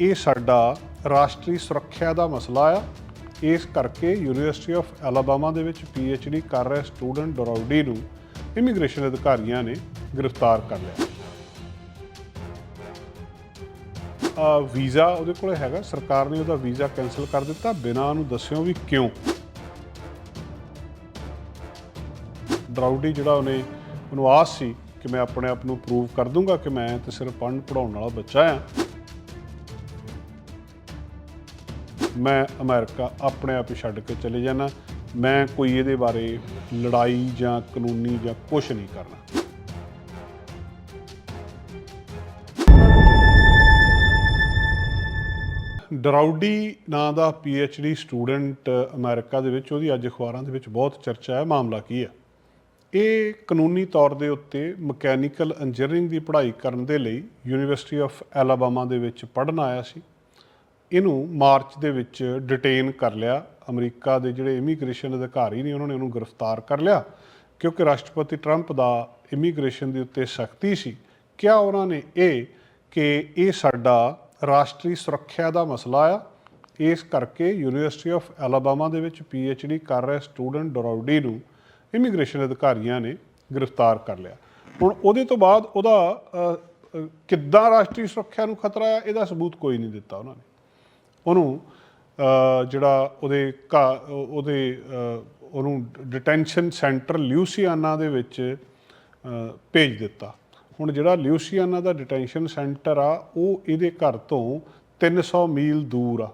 ਇਹ ਸਾਡਾ ਰਾਸ਼ਟਰੀ ਸੁਰੱਖਿਆ ਦਾ ਮਸਲਾ ਆ। ਇਸ ਕਰਕੇ ਯੂਨੀਵਰਸਿਟੀ ਆਫ ਐਲਾਬਾਮਾ ਦੇ ਵਿੱਚ ਡੀ ਕਰ ਰਹੇ ਸਟੂਡੈਂਟ ਡਰਾਉਡੀ ਨੂੰ ਇਮੀਗ੍ਰੇਸ਼ਨ ਅਧਿਕਾਰੀਆਂ ਨੇ ਗ੍ਰਿਫਤਾਰ ਕਰ ਲਿਆ। ਆ ਵੀਜ਼ਾ ਉਹਦੇ ਕੋਲ ਹੈਗਾ। ਸਰਕਾਰ ਨੇ ਉਹਦਾ ਵੀਜ਼ਾ ਕੈਨਸਲ ਕਰ ਦਿੱਤਾ। ਬਿਨਾਂ ਉਹਨੂੰ ਦੱਸਿਓ ਵੀ ਕਿਉਂ। ਡਰਾਉਡੀ ਜਿਹੜਾ ਉਹਨੇ ਉਹਨੂੰ ਆਸ ਸੀ ਕਿ ਮੈਂ ਆਪਣੇ ਆਪ ਨੂੰ ਪ੍ਰੂਵ ਕਰ ਦੂੰਗਾ ਕਿ ਮੈਂ ਤੇ ਸਿਰਫ ਪੜ੍ਹਨ ਪੜਾਉਣ ਵਾਲਾ ਬੱਚਾ ਆ। ਮੈਂ ਅਮਰੀਕਾ ਆਪਣੇ ਆਪ ਹੀ ਛੱਡ ਕੇ ਚਲੇ ਜਾਣਾ ਮੈਂ ਕੋਈ ਇਹਦੇ ਬਾਰੇ ਲੜਾਈ ਜਾਂ ਕਾਨੂੰਨੀ ਜਾਂ ਕੁਝ ਨਹੀਂ ਕਰਨਾ। ਡਰਾਉਡੀ ਨਾਂ ਦਾ ਡੀ ਸਟੂਡੈਂਟ ਅਮਰੀਕਾ ਦੇ ਵਿੱਚ, ਉਹਦੀ ਅੱਜ ਅਖਬਾਰਾਂ ਦੇ ਵਿੱਚ ਬਹੁਤ ਚਰਚਾ ਹੈ, ਮਾਮਲਾ ਕੀ ਹੈ? ਇਹ ਕਾਨੂੰਨੀ ਤੌਰ ਦੇ ਉੱਤੇ ਮਕੈਨੀਕਲ ਇੰਜੀਨੀਅਰਿੰਗ ਦੀ ਪੜ੍ਹਾਈ ਕਰਨ ਦੇ ਲਈ ਯੂਨੀਵਰਸਿਟੀ ਆਫ ਐਲਾਬਾਮਾ ਦੇ ਵਿੱਚ ਪੜ੍ਹਨ ਆਇਆ ਸੀ। ਇਹਨੂੰ ਮਾਰਚ ਦੇ ਵਿੱਚ ਡਿਟੇਨ ਕਰ ਲਿਆ। ਅਮਰੀਕਾ ਦੇ ਜਿਹੜੇ ਇਮੀਗ੍ਰੇਸ਼ਨ ਅਧਿਕਾਰੀ ਨੇ, ਉਹਨਾਂ ਨੇ ਉਹਨੂੰ ਗ੍ਰਿਫਤਾਰ ਕਰ ਲਿਆ। ਕਿਉਂਕਿ ਰਾਸ਼ਟਰਪਤੀ ਟਰੰਪ ਦਾ ਇਮੀਗ੍ਰੇਸ਼ਨ ਦੇ ਉੱਤੇ ਸਖਤੀ ਸੀ। ਕਿਹਾ ਉਹਨਾਂ ਨੇ ਇਹ ਕਿ ਇਹ ਸਾਡਾ ਰਾਸ਼ਟਰੀ ਸੁਰੱਖਿਆ ਦਾ ਮਸਲਾ ਆ। ਇਸ ਕਰਕੇ ਯੂਨੀਵਰਸਿਟੀ ਆਫ ਐਲਾਬਾਮਾ ਦੇ ਵਿੱਚ ਡੀ ਕਰ ਰਹੇ ਸਟੂਡੈਂਟ ਡਰਾਉਡੀ ਨੂੰ ਇਮੀਗ੍ਰੇਸ਼ਨ ਅਧਿਕਾਰੀਆਂ ਨੇ ਗ੍ਰਿਫਤਾਰ ਕਰ ਲਿਆ। ਹੁਣ ਉਹਦੇ ਤੋਂ ਬਾਅਦ ਉਹਦਾ ਕਿੱਦਾਂ ਰਾਸ਼ਟਰੀ ਸੁਰੱਖਿਆ ਨੂੰ ਖਤਰਾ ਹੈ ਇਹਦਾ ਸਬੂਤ ਕੋਈ ਨਹੀਂ ਦਿੱਤਾ ਉਹਨਾਂ ਨੇ। ਉਹਨੂੰ ਜਿਹੜਾ ਉਹਦੇ ਘਾ- ਉਹਦੇ ਉਹਨੂੰ ਡਿਟੈਂਸ਼ਨ ਸੈਂਟਰ ਲਿਊਸੀਆਨਾ ਦੇ ਵਿੱਚ ਭੇਜ ਦਿੱਤਾ। ਹੁਣ ਜਿਹੜਾ ਲਿਊਸੀਆਨਾ ਦਾ ਡਿਟੈਂਸ਼ਨ ਸੈਂਟਰ ਆ, ਉਹ ਇਹਦੇ ਘਰ ਤੋਂ 300 ਮੀਲ ਦੂਰ ਆ।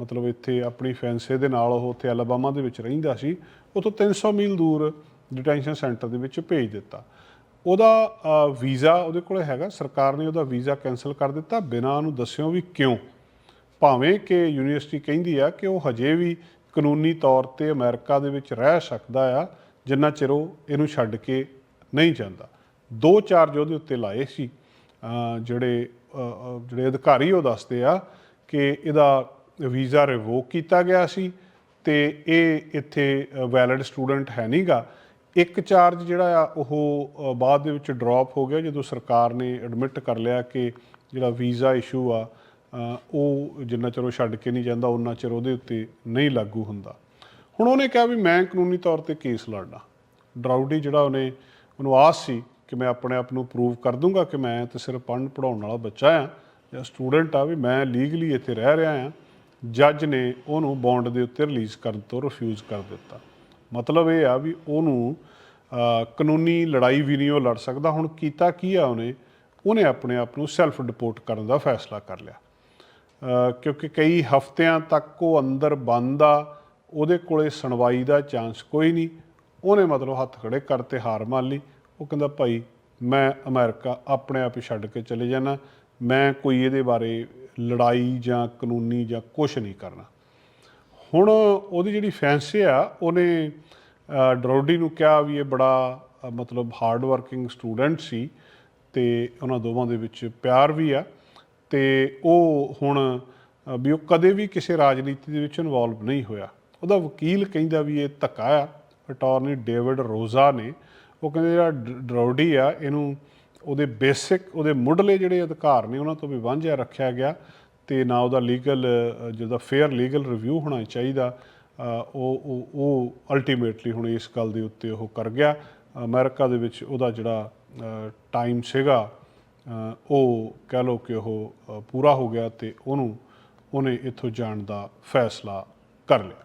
ਮਤਲਬ ਇੱਥੇ ਆਪਣੀ ਫੈਂਸੇ ਦੇ ਨਾਲ ਉਹ ਉੱਥੇ ਅਲਬਾਮਾ ਦੇ ਵਿੱਚ ਰਹਿੰਦਾ ਸੀ ਉਤੋਂ 300 ਮੀਲ ਦੂਰ ਡਿਟੈਂਸ਼ਨ ਸੈਂਟਰ ਦੇ ਵਿੱਚ ਭੇਜ ਦਿੱਤਾ। ਉਹਦਾ ਵੀਜ਼ਾ ਉਹਦੇ ਕੋਲ ਹੈਗਾ, ਸਰਕਾਰ ਨੇ ਉਹਦਾ ਵੀਜ਼ਾ ਕੈਨਸਲ ਕਰ ਦਿੱਤਾ। ਬਿਨਾਂ ਉਹਨੂੰ ਦੱਸਿਓ ਵੀ ਕਿਉਂ। ਭਾਵੇਂ ਕਿ ਯੂਨੀਵਰਸਿਟੀ ਕਹਿੰਦੀ ਆ ਕਿ ਉਹ ਹਜੇ ਵੀ ਕਾਨੂੰਨੀ ਤੌਰ ਤੇ ਅਮਰੀਕਾ ਦੇ ਵਿੱਚ ਰਹਿ ਸਕਦਾ ਆ, ਜਿੰਨਾ ਚਿਰ ਉਹ ਇਹਨੂੰ ਛੱਡ ਕੇ ਨਹੀਂ ਜਾਂਦਾ। ਦੋ ਚਾਰਜ ਉਹਦੇ ਉੱਤੇ ਲਾਏ ਸੀ ਜਿਹੜੇ ਜਿਹੜੇ ਅਧਿਕਾਰੀ ਉਹ ਦੱਸਦੇ ਆ ਕਿ ਇਹਦਾ ਵੀਜ਼ਾ ਰਿਵੋਕ ਕੀਤਾ ਗਿਆ ਸੀ ਤੇ ਇਹ ਇੱਥੇ ਵੈਲਿਡ ਸਟੂਡੈਂਟ ਹੈ ਨਹੀਂਗਾ ਇੱਕ ਚਾਰਜ ਜਿਹੜਾ ਆ, ਉਹ ਬਾਅਦ ਦੇ ਵਿੱਚ ਡ੍ਰੌਪ ਹੋ ਗਿਆ ਜਦੋਂ ਸਰਕਾਰ ਨੇ ਐਡਮਿਟ ਕਰ ਲਿਆ ਕਿ ਜਿਹੜਾ ਵੀਜ਼ਾ ਇਸ਼ੂ ਆ ਉਹ ਜਿੰਨਾ ਚਿਰ ਉਹ ਛੱਡ ਕੇ ਨਹੀਂ ਜਾਂਦਾ ਉਹਨਾਂ ਚਿਰ ਉਹਦੇ ਉੱਤੇ ਨਹੀਂ ਲਾਗੂ ਹੁੰਦਾ। ਹੁਣ ਉਹਨੇ ਕਿਹਾ ਵੀ ਮੈਂ ਕਾਨੂੰਨੀ ਤੌਰ ਤੇ ਕੇਸ ਲੜਨਾ। ਡਰਾਉਡੀ ਜਿਹੜਾ ਉਹਨੇ, ਉਹਨੂੰ ਆਸ ਸੀ ਕਿ ਮੈਂ ਆਪਣੇ ਆਪ ਨੂੰ ਪ੍ਰੂਵ ਕਰ ਦੂੰਗਾ ਕਿ ਮੈਂ ਤੇ ਸਿਰਫ ਪੜ੍ਹਨ ਪੜਾਉਣ ਵਾਲਾ ਬੱਚਾ ਆ ਜਾਂ ਸਟੂਡੈਂਟ ਆ ਵੀ ਮੈਂ ਲੀਗਲੀ ਇੱਥੇ ਰਹਿ ਰਿਹਾ ਆ ਜੱਜ ਨੇ ਉਹਨੂੰ ਬੌਂਡ ਦੇ ਉੱਤੇ ਰਿਲੀਜ਼ ਕਰਨ ਤੋਂ ਰਿਫਿਊਜ਼ ਕਰ ਦਿੱਤਾ। ਮਤਲਬ ਇਹ ਆ ਵੀ ਉਹਨੂੰ ਕਾਨੂੰਨੀ ਲੜਾਈ ਵੀ ਨਹੀਂ ਉਹ ਲੜ ਸਕਦਾ। ਹੁਣ ਕੀਤਾ ਕੀ ਆ ਉਹਨੇ? ਉਹਨੇ ਆਪਣੇ ਆਪ ਨੂੰ ਸੈਲਫ ਡਿਪੋਰਟ ਕਰਨ ਦਾ ਫੈਸਲਾ ਕਰ ਲਿਆ। ਕਿਉਂਕਿ ਕਈ ਹਫ਼ਤਿਆਂ ਤੱਕ ਉਹ ਅੰਦਰ ਬੰਦ ਆ, ਉਹਦੇ ਕੋਲੇ ਸੁਣਵਾਈ ਦਾ ਚਾਂਸ ਕੋਈ ਨਹੀਂ। ਉਹਨੇ ਮਤਲਬ ਹੱਥ ਖੜੇ ਕਰਤੇ, ਹਾਰ ਮੰਨ ਲਈ। ਉਹ ਕਹਿੰਦਾ, ਭਾਈ, ਮੈਂ ਅਮਰੀਕਾ ਆਪਣੇ ਆਪ ਹੀ ਛੱਡ ਕੇ ਚਲੇ ਜਾਣਾ ਮੈਂ ਕੋਈ ਇਹਦੇ ਬਾਰੇ ਲੜਾਈ ਜਾਂ ਕਾਨੂੰਨੀ ਜਾਂ ਕੁਝ ਨਹੀਂ ਕਰਨਾ। ਹੁਣ ਉਹਦੀ ਜਿਹੜੀ ਫੈਂਸੀ ਆ, ਉਹਨੇ ਡਰੋਡੀ ਨੂੰ ਕਿਹਾ ਵੀ ਇਹ ਬੜਾ ਮਤਲਬ ਹਾਰਡ ਵਰਕਿੰਗ ਸਟੂਡੈਂਟ ਸੀ ਤੇ ਉਹਨਾਂ ਦੋਵਾਂ ਦੇ ਵਿੱਚ ਪਿਆਰ ਵੀ ਆ। ਤੇ ਉਹ ਹੁਣ ਵੀ ਉਹ ਕਦੇ ਵੀ ਕਿਸੇ ਰਾਜਨੀਤੀ ਦੇ ਵਿੱਚ ਇਨਵੋਲਵ ਨਹੀਂ ਹੋਇਆ। ਉਹਦਾ ਵਕੀਲ ਕਹਿੰਦਾ ਵੀ ਇਹ ਧੱਕਾ ਆ ਅਟਾਰਨੀ ਡੇਵਿਡ ਰੋਜ਼ਾ ਨੇ। ਉਹ ਕਹਿੰਦੇ ਜਿਹੜਾ ਡ- ਡਰੋਡੀ ਆ, ਇਹਨੂੰ ਉਹਦੇ ਬੇਸਿਕ ਉਹਦੇ ਮੁੱਢਲੇ ਜਿਹੜੇ ਅਧਿਕਾਰ ਨੇ, ਉਹਨਾਂ ਤੋਂ ਵੀ ਵਾਂਝਿਆ ਰੱਖਿਆ ਗਿਆ ਤੇ ਨਾ ਉਹਦਾ ਲੀਗਲ ਜਿਹਦਾ ਫੇਅਰ ਲੀਗਲ ਰਿਵਿਊ ਹੋਣਾ ਚਾਹੀਦਾ ਉਹ ਉਹ ਉਹ ਅਲਟੀਮੇਟਲੀ ਹੁਣ ਇਸ ਗੱਲ ਦੇ ਉੱਤੇ ਉਹ ਕਰ ਗਿਆ। ਅਮਰੀਕਾ ਦੇ ਵਿੱਚ ਉਹਦਾ ਜਿਹੜਾ ਟਾਈਮ ਸੀਗਾ ਉਹ ਕਹਿ ਲਓ ਕਿ ਉਹ ਪੂਰਾ ਹੋ ਗਿਆ ਤੇ ਉਹਨੂੰ ਉਹਨੇ ਇੱਥੋਂ ਜਾਣ ਦਾ ਫੈਸਲਾ ਕਰ ਲਿਆ।